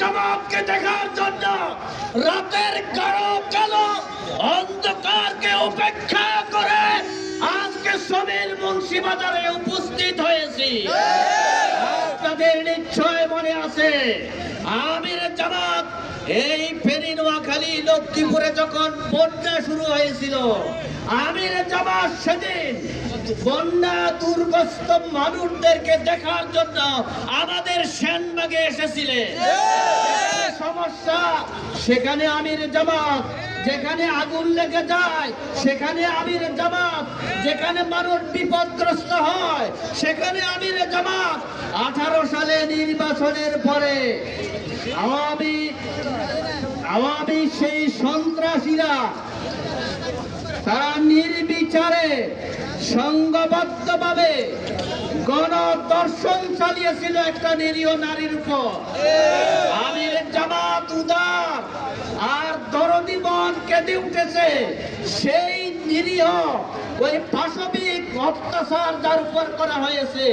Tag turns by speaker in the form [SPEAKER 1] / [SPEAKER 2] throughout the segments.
[SPEAKER 1] জবাবকে দেখার জন্য রাতের গাঢ় কালো অন্ধকারকে উপেক্ষা করে আজকে সমীর মুন্সিবাজারে উপস্থিত হয়েছি। আপনাদের নিশ্চয় মনে আছে? আমির জামাত, এই ফেনী নোয়াখালী লক্ষ্মীপুরে যখন বন্যা শুরু হয়েছিল, আমির জামাত সেদিন বন্যা দুর্গস্ত মানুষদেরকে দেখার জন্য আমাদের সেনবাগে এসেছিলেন। সমস্যা, সেখানে আমির জামাত, যেখানে আগুন লেগে যায়, সেখানে আমির জামাত, যেখানে মানুষ বিপদগ্রস্ত হয়, সেখানে আমির জামাত। আঠারো সালে নির্বাচনের পরে আওয়ামী আওয়ামী সেই সন্ত্রাসীরা, তারা নির্বিচারে, সংঘবদ্ধভাবে গণদর্শন চালিয়েছিল একটা নিরীহ নারীর উপর আমির জামাত উদার আর দরদি মন কেঁদে উঠেছে। সেই নিরীহ ওই পাশবিক অত্যাচার যার উপর করা হয়েছে,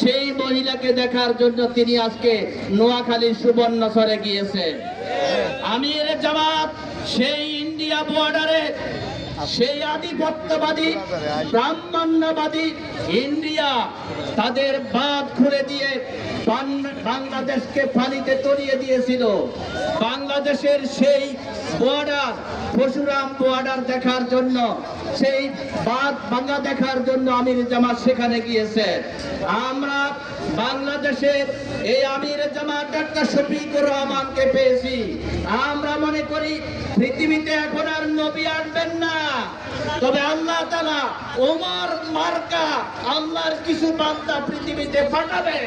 [SPEAKER 1] সেই মহিলাকে দেখার জন্য তিনি আজকে নোয়াখালীর সুবর্ণচরে গিয়েছে। আমির জামাত, সেই ইন্ডিয়া বর্ডারে, সেই আধিপত্যবাদী, ব্রাহ্মণ্যবাদী ইন্ডিয়া তাদের বাদ খুলে দিয়ে বাংলাদেশকে পানিতে তলিয়ে দিয়েছিল। বাংলাদেশের সেই বর্ডার পশুরাম বর্ডার দেখার জন্য, সেই বাদ ভাঙ্গা দেখার জন্য আমির জামাত সেখানে গিয়েছে। আমরা বাংলাদেশের এই আমির জামাত ডাক্তার শফিকুর রহমানকে পেয়েছি। আমরা মনে করি পৃথিবীতে এখন আর নবী আসবেন না। তবে আল্লাহ তালা ওমর মার্কা আল্লাহর কিছু বান্দা পৃথিবীতে পাঠাবে।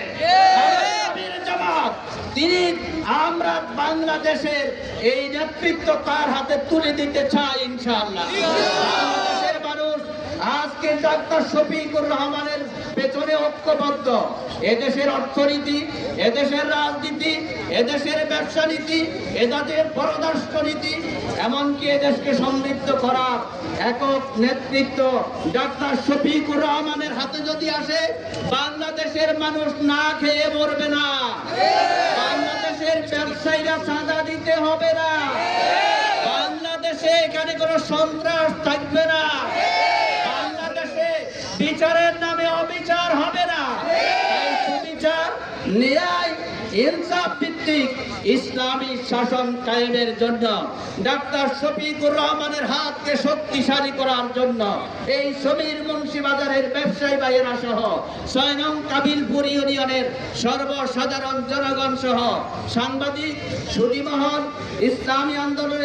[SPEAKER 1] তিনি আমরা বাংলাদেশের এই নেতৃত্ব তার হাতে তুলে দিতে চাই মানুষ আজকে ডাক্তার শফিকুর রহমানের পেছনে ঐক্যবদ্ধ। এদেশের অর্থনীতি, এদেশের রাজনীতি, এদেশের ব্যবসা নীতি এদেশের পররাষ্ট্র নীতি এমনকি এদেশকে সমৃদ্ধ করার একক নেতৃত্ব ডাক্তার শফিকুর রহমানের হাতে যদি আসে, বাংলাদেশের মানুষ না খেয়ে মরবে না। বাংলাদেশের ব্যবসায়ীরা চাঁদা দিতে হবে না। বাংলাদেশে এখানে কোনো সন্ত্রাস থাকবে না বাংলাদেশে বিচারের নামে অবিচার হবে না। সুবিচার, ন্যায়, ইনসাফ ভিত্তিক ইসলামী শাসন কায়েমের জন্য, ডাক্তার শফিকুর রহমানের হাতকে শক্তিশালী করার জন্য, এই সমীর মুন্সিবাজারের ব্যবসায়ী ভাইয়েরা সহ, ছয় নং কাবিলপুর ইউনিয়নের সর্বসাধারণ জনগণ সহ, সাংবাদিক সুদীমোহন ইসলামী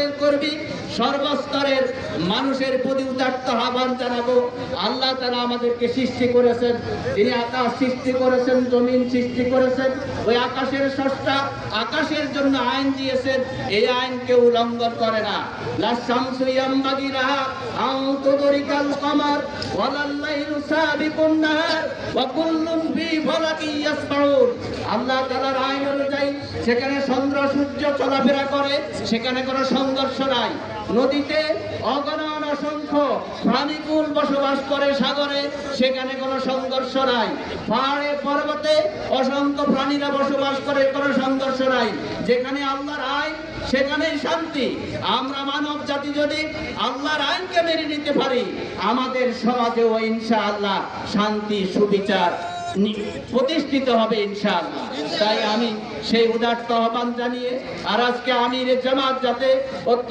[SPEAKER 1] আন্দোলনের কর্মী সর্বস্তরের মানুষের প্রতি উদার্ত আহ্বান জানাব। আল্লাহ তারা আমাদেরকে সৃষ্টি করেছেন। তিনি আকাশ সৃষ্টি করেছেন, জমিন সৃষ্টি করেছেন। ওই আকাশের স্রষ্টা আকাশের জন্য আইন দিয়েছেন। এই আইন কেউ উল্লঙ্ঘন করে না। আল্লাহ সেখানে চন্দ্র সূর্য চলাফেরা করে, সেখানে কোনো সংঘর্ষ নাই। নদীতে অগণন অসংখ্য প্রাণীকুল বসবাস করে সাগরে, সেখানে কোনো সংঘর্ষ নাই। পাহাড়ে, পর্বতে অসংখ্য প্রাণীরা বসবাস করে, কোনো সংঘর্ষ নাই। যেখানে আল্লাহর আইন, সেখানেই শান্তি। আমরা মানব জাতি যদি আল্লাহর আইনকে মেনে নিতে পারি, আমাদের সমাজেও ইনশা আল্লাহ শান্তি, সুবিচার প্রতিষ্ঠিত হবে ইনশাল তাই আমি সেই উদার আহ্বান জানিয়ে আর আজকে আমির জামাত যাতে অত্যন্ত